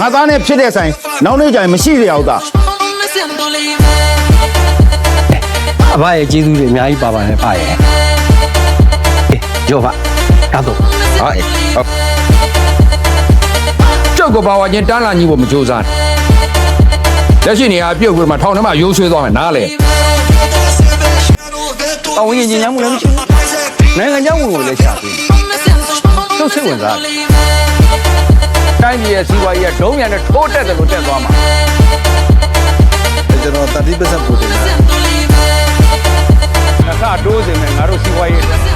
ငါသားနဲ့ဖြစ်တဲ့ဆိုင်နောက်နေ့ကျရင်မရှိရအောင်သား Me siento libre. အဘရဲ့ကျေးဇူးတွေအများကြီးပါပါတယ်ပါရဲ့ရောပါကားတော့ဟာအေးဟုတ်ကျောက်ကဘာဝချင်းတန်းလာကြီးဖို့မကြိုးစားနဲ့လက်ရှိနေရာပြုတ်ပြီးတော့မှထောင်ထဲမှာရိုးဆွဲသွားမယ်နားလေအဝင်ရင်ညံမှုလည်းမရှိဘူးနိုင်ငံခြားဝင်ကိုလည်းရှာပြီး Me siento Yo soy buen dad. libre. တိုင်းပြည်ရဲ့စီးပွားရေးကဒုံးမြန်နဲ့ထိုးတက်တယ်လို့တက်သွားမှာကျွန်တော်30%ပို့တင်တာ Siento libre. နှစ်ဆတိုးစင်မဲ့ငါတို့စီးပွားရေးဟမ်ရုပ်ကျ